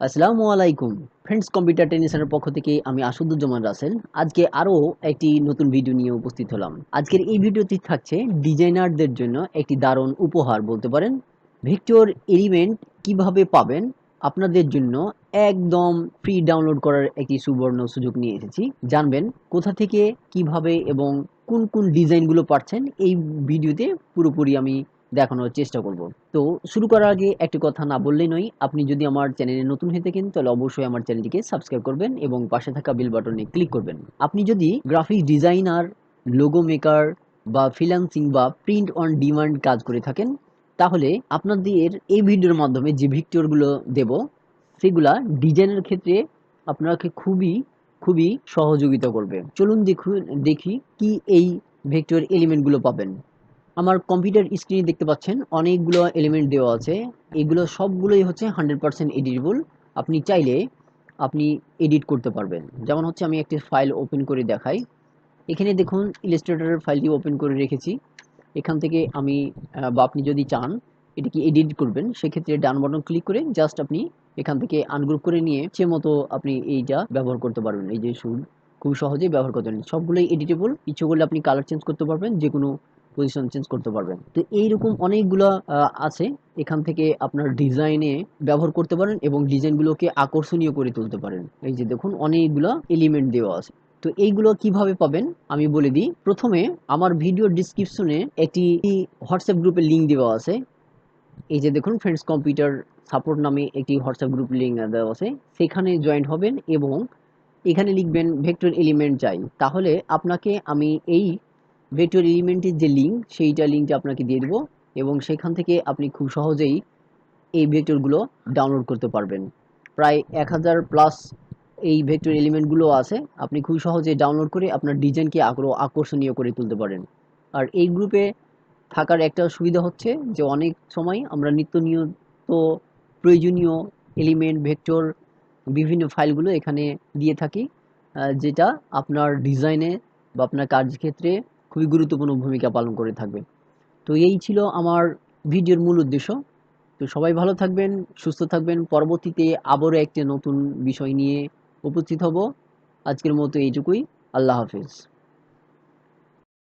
আসসালামু আলাইকুম। Friends computer টেনিসের পক্ষ থেকে আমি আসাদুজ্জামান রাসেল। আজকে আরও একটি নতুন ভিডিও নিয়ে উপস্থিত হলাম। আজকের এই ভিডিওটি থাকছে ডিজাইনারদের জন্য একটি দারুণ উপহার বলতে পারেন। ভিক্টর এলিমেন্ট কীভাবে পাবেন? আপনাদের জন্য একদম ফ্রি ডাউনলোড করার একটি সুবর্ণ সুযোগ নিয়ে এসেছি। জানবেন কোথা থেকে, কীভাবে এবং কোন কোন ডিজাইনগুলো পাচ্ছেন এই ভিডিওতে পুরোপুরি আমি দেখানোর চেষ্টা করব। তো শুরু করার আগে একটি কথা না বললেই নয়, আপনি যদি আমার চ্যানেলে নতুন হয়ে থাকেন, তাহলে অবশ্যই আমার চ্যানেলটিকে সাবস্ক্রাইব করবেন এবং পাশে থাকা বেল বাটনে ক্লিক করবেন। আপনি যদি গ্রাফিক্স ডিজাইনার লোগো মেকার বা ফ্রিল্যান্সিং বা প্রিন্ট অন ডিমান্ড কাজ করে থাকেন, তাহলে আপনাদের এই ভিডিওর মাধ্যমে যে ভিক্টরগুলো দেব, সেগুলা ডিজাইনের ক্ষেত্রে আপনাকে খুবই খুবই সহযোগিতা করবে। চলুন দেখুন, দেখি কি এই ভেক্টর এলিমেন্টগুলো পাবেন। আমার কম্পিউটার স্ক্রিনে দেখতে পাচ্ছেন, অনেকগুলো এলিমেন্ট দেওয়া আছে। এগুলো সবগুলোই হচ্ছে হান্ড্রেড পার্সেন্ট এডিটেবল আপনি চাইলে আপনি এডিট করতে পারবেন। যেমন হচ্ছে আমি একটি ফাইল ওপেন করে দেখাই। এখানে দেখুন ইলাস্ট্রেটরের ফাইলটি ওপেন করে রেখেছি। এখান থেকে আমি বা আপনি যদি চান এটিকে এডিট করবেন? সেক্ষেত্রে ডান বাটন ক্লিক করে জাস্ট আপনি এখান থেকে আনগ্রুপ করে নিয়ে সে মতো আপনি এইটা ব্যবহার করতে পারবেন। এই যে সুর খুব সহজেই ব্যবহার করতে পারেন সবগুলোই এডিটেবল ইচ্ছে করলে আপনি কালার চেঞ্জ করতে পারবেন। যে কোনো পজিশন চেঞ্জ করতে পারবেন। তো এইরকম অনেকগুলো আছে। এখান থেকে আপনার ডিজাইনে ব্যবহার করতে পারেন এবং ডিজাইনগুলোকে আকর্ষণীয় করে তুলতে পারেন। এই যে দেখুন, অনেকগুলো এলিমেন্ট দেওয়া আছে। তো এইগুলো কীভাবে পাবেন? আমি বলে দিই। প্রথমে আমার ভিডিও ডিসক্রিপশনে একটি হোয়াটসঅ্যাপ গ্রুপের লিঙ্ক দেওয়া আছে। এই যে দেখুন ফ্রেন্ডস কম্পিউটার সাপোর্ট নামে একটি হোয়াটসঅ্যাপ গ্রুপ লিঙ্ক দেওয়া আছে। সেখানে জয়েন্ট হবেন এবং এখানে লিখবেন ভেক্টর এলিমেন্ট চাই। তাহলে আপনাকে আমি এই ভেক্টর এলিমেন্টের যে লিঙ্ক সেইটা লিঙ্কটা আপনাকে দিয়ে দেবো এবং সেখান থেকে আপনি খুব সহজেই এই ভেক্টরগুলো ডাউনলোড করতে পারবেন। প্রায় এক হাজার প্লাস এই ভেক্টর এলিমেন্টগুলো আছে, আপনি খুব সহজে ডাউনলোড করে আপনার ডিজাইনকে আগ্রহ আকর্ষণীয় করে তুলতে পারেন। আর এই গ্রুপে থাকার একটা সুবিধা হচ্ছে যে অনেক সময় আমরা নিত্য নিয়ত প্রয়োজনীয় এলিমেন্ট ভেক্টর বিভিন্ন ফাইলগুলো এখানে দিয়ে থাকি যেটা আপনার ডিজাইনে বা আপনার কার্যক্ষেত্রে খুবই গুরুত্বপূর্ণ ভূমিকা পালন করে থাকবে। তো এই ছিল আমার ভিডিওর মূল উদ্দেশ্য। তো সবাই ভালো থাকবেন, সুস্থ থাকবেন। পরবর্তীতে আবারও একটি নতুন বিষয় নিয়ে উপস্থিত হব। আজকের মতো এইটুকুই। আল্লাহ হাফিজ।